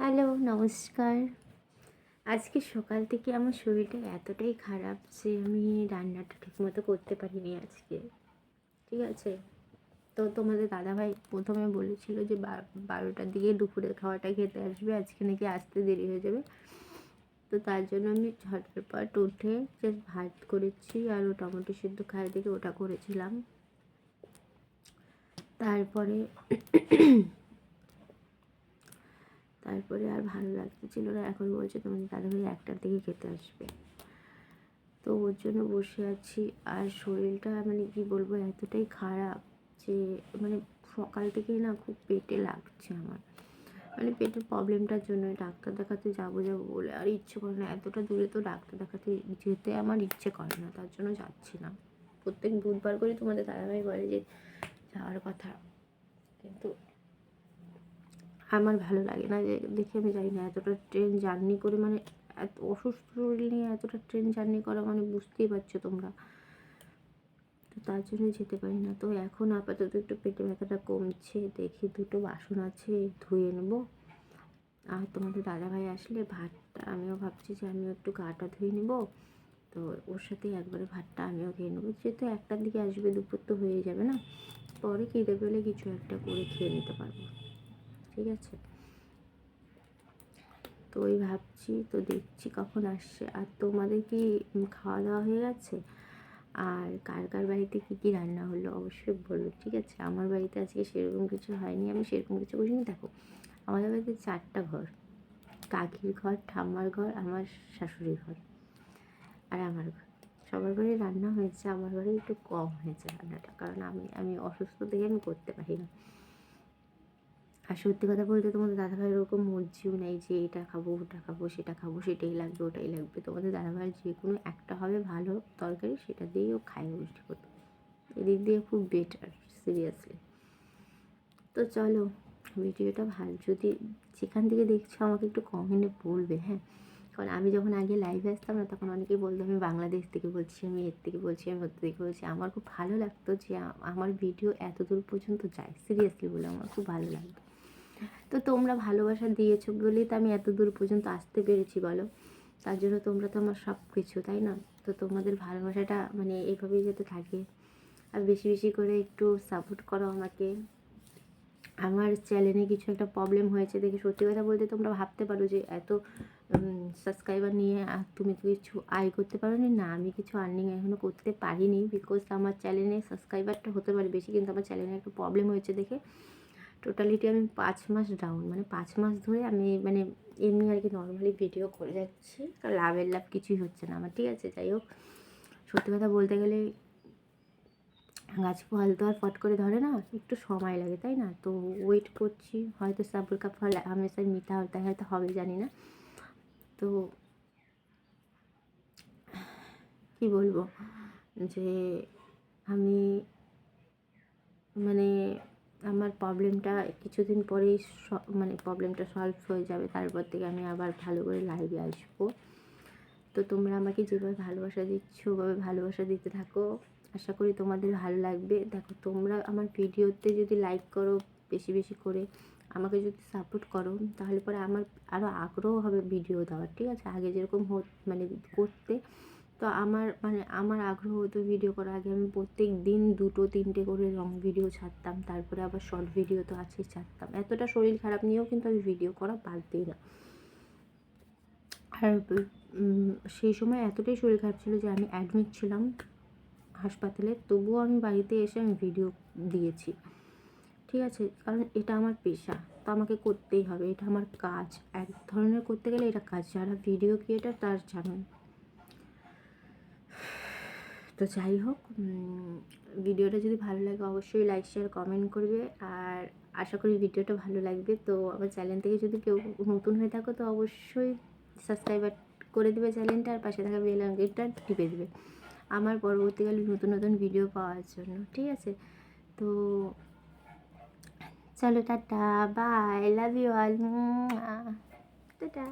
Hello, নমস্কার। আজকে সকাল থেকে আমার শরীরটা এতটাই খারাপ যে আমি রান্নাটা ঠিকমতো করতে পারিনি আজকে। ঠিক আছে? তো তোমাদের দাদাভাই প্রথমে বলেছিল যে বারোটার দিকে দুপুরের খাওয়াটা খেতে আসবে, আজকে নাকি আসতে দেরি হয়ে যাবে। তো তার জন্য আমি ঝটপট উঠে জাস্ট ভাত করেছি আর ও টমেটো সিদ্ধ খাই দিকে ওটা করেছিলাম। তারপরে তারপরে আর ভালো লাগতেছিল না। এখন বলছে তোমাদের দাদাভাই একটার দিকে খেতে আসবে। তো ওর জন্য বসে আছি। আর শরীরটা মানে কি বলব, এতটাই খারাপ যে মানে সকাল থেকেই না খুব পেটে লাগছে আমার। মানে পেটের প্রবলেমটার জন্য ডাক্তার দেখাতে যাব যাব বলে আর ইচ্ছে করে না, এতটা দূরে তো ডাক্তার দেখাতে যেতে আমার ইচ্ছে করে না, তার জন্য যাচ্ছি না। প্রত্যেক বুধবার করে তোমাদের দাদাভাই বলে যে যাওয়ার কথা। কিন্তু আমার ভালো লাগে না যে, দেখে আমি যাই না এতটা ট্রেন জার্নি করে মানে এত অসুস্থ শরীর নিয়ে এতটা ট্রেন জার্নি করা মানে বুঝতেই পারছ তোমরা। তো তার জন্য যেতে পারি না। তো এখন আপাতত একটু পেটে ব্যথাটা কমছে, দেখি দুটো বাসন আছে, ধুয়ে নেব। আর তোমাদের দাদাভাই আসলে ভাতটা আমিও ভাবছি যে আমিও একটু গাটা ধুয়ে নেব। তো ওর সাথে একবারে ভাতটা আমিও খেয়ে নেব। যেহেতু একটার দিকে আসবে, দুপুর তো হয়ে যাবে না। পরে খিদে পেলে কিছু একটা করে খেয়ে নিতে পারব। ঠিক আছে? তো ওই ভাবছি, তো দেখছি কখন আসছে। আর তোমাদের কি খাওয়া দাওয়া হয়ে গেছে? আর কার কার বাড়িতে কী কী রান্না হলো অবশ্যই বলো, ঠিক আছে? আমার বাড়িতে আজকে সেরকম কিছু হয়নি, আমি সেরকম কিছু করিনি। দেখো, আমাদের বাড়িতে চারটা ঘর। কাকির ঘর, ঠাম্মার ঘর, আমার শাশুড়ির ঘর আর আমার ঘর। সবার ঘরে রান্না হয়েছে, আমার ঘরে একটু কম হয়েছে রান্নাটা। কারণ আমি আমি অসুস্থ দেখে আমি করতে পারি না। আর সত্যি কথা বলতে তোমাদের দাদাভাইয়ের ওরকম মর্জিও নেই যে এটা খাব, ওটা খাব, সেটা খাব, সেটাই লাগবে, ওটাই লাগবে। তোমাদের দাদাভাইয়ের যে কোনো একটা হবে ভালো তরকারি, সেটা দিয়েই ও খায় মিষ্টি করতে এদিক দিয়ে খুব বেটার সিরিয়াসলি তো চলো, ভিডিওটা ভালো, যদি যেখান থেকে দেখছ আমাকে একটু কমেন্টে বলবে হ্যাঁ? কারণ আমি যখন আগে লাইভে আসতাম না, তখন অনেকেই বলতো, আমি বাংলাদেশ থেকে বলছি, আমি এর থেকে বলছি, আমি ওর থেকে বলছি। আমার খুব ভালো লাগতো যে আমার ভিডিও এত দূর পর্যন্ত যায় সিরিয়াসলি বলে আমার খুব ভালো লাগতো। তো তোমরা ভালোবাসা দিয়েছ বলেই তো আমি এত দূর পর্যন্ত আসতে পেরেছি, বলো? তার জন্য তোমরা তো আমার সব কিছু তাই না? তো তোমাদের ভালোবাসাটা মানে এভাবেই যাতে থাকে। আর বেশি বেশি করে একটু সাপোর্ট করো আমাকে। আমার চ্যানেলে কিছু একটা প্রবলেম হয়েছে দেখে সত্যি কথা বলতে তোমরা ভাবতে পারো যে এত সাবস্ক্রাইবার নিয়ে তুমি তো কিছু আয় করতে পারো না, আমি কিছু আর্নিং এখনও করতে পারিনি বিকজ আমার চ্যানেলে সাবস্ক্রাইবারটা হতে পারে বেশি, কিন্তু আমার চ্যানেলে একটু প্রবলেম হয়েছে দেখে। টোটালিটি আমি পাঁচ মাস ডাউন মানে পাঁচ মাস ধরে আমি মানে এমনি আর কি নর্মালি ভিডিও করে যাচ্ছি। লাভের লাভ কিছুই হচ্ছে না আমার, ঠিক আছে? যাই হোক, সত্যি কথা বলতে গেলে গাছ ফল তো আর ফট করে ধরে না, একটু সময় লাগে, তাই না? তো ওয়েট করছি, হয়তো সাবুল কাপ ফল হামেশাই মিঠা হতে হয়তো হবে, জানি না। তো কি বলব? যে আমি মানে আমার প্রবলেমটা কিছুদিন পরেই মানে প্রবলেমটা সলভ হয়ে যাবে। তারপর থেকে আমি আবার ভালো করে লাইভে আসব। তো তোমরা আমাকে যেভাবে ভালোবাসা দিচ্ছ, ওভাবে ভালোবাসা দিতে থাকো। আশা করি তোমাদের ভালো লাগবে। দেখো, তোমরা আমার ভিডিওতে যদি লাইক করো বেশি বেশি করে, আমাকে যদি সাপোর্ট করো, তাহলে পরে আমার আরও আগ্রহ হবে ভিডিও দেওয়ার, ঠিক আছে? আগে যেরকম হত মানে করতে তো আমার মানে আমার আগ্রহ হতো ভিডিও করার। আগে আমি প্রত্যেক দিন দুটো, তিনটে করে লং ভিডিও ছাড়তাম। তারপরে আবার শর্ট ভিডিও তো আছেই, ছাড়তাম। এতটা শরীর খারাপ নিয়েও কিন্তু আমি ভিডিও করা বাদ না। আর সেই সময় এতটাই শরীর খারাপ ছিল যে আমি অ্যাডমিট ছিলাম হাসপাতালে। তবুও আমি বাড়িতে এসে আমি ভিডিও দিয়েছি। ঠিক আছে? কারণ এটা আমার পেশা। তো আমাকে করতেই হবে। এটা আমার কাজ। এক ধরনের করতে গেলে এটা কাজ। যারা ভিডিও ক্রিয়েটার তার জানেন। তো যাই হোক ভিডিওটা যদি ভালো লাগে অবশ্যই লাইক শেয়ার কমেন্ট করবে। আর আশা করি ভিডিওটা ভালো লাগবে। তো আমার চ্যানেল থেকে যদি কেউ নতুন হয়ে থাকো, তো অবশ্যই সাবস্ক্রাইবার করে দেবে চ্যানেলটা আর পাশে থাকা বেল আইকনটা টিপে দেবে আমার পরবর্তীকালে নতুন নতুন ভিডিও পাওয়ার জন্য। ঠিক আছে? তো চলো, tata. Bye love you all tata.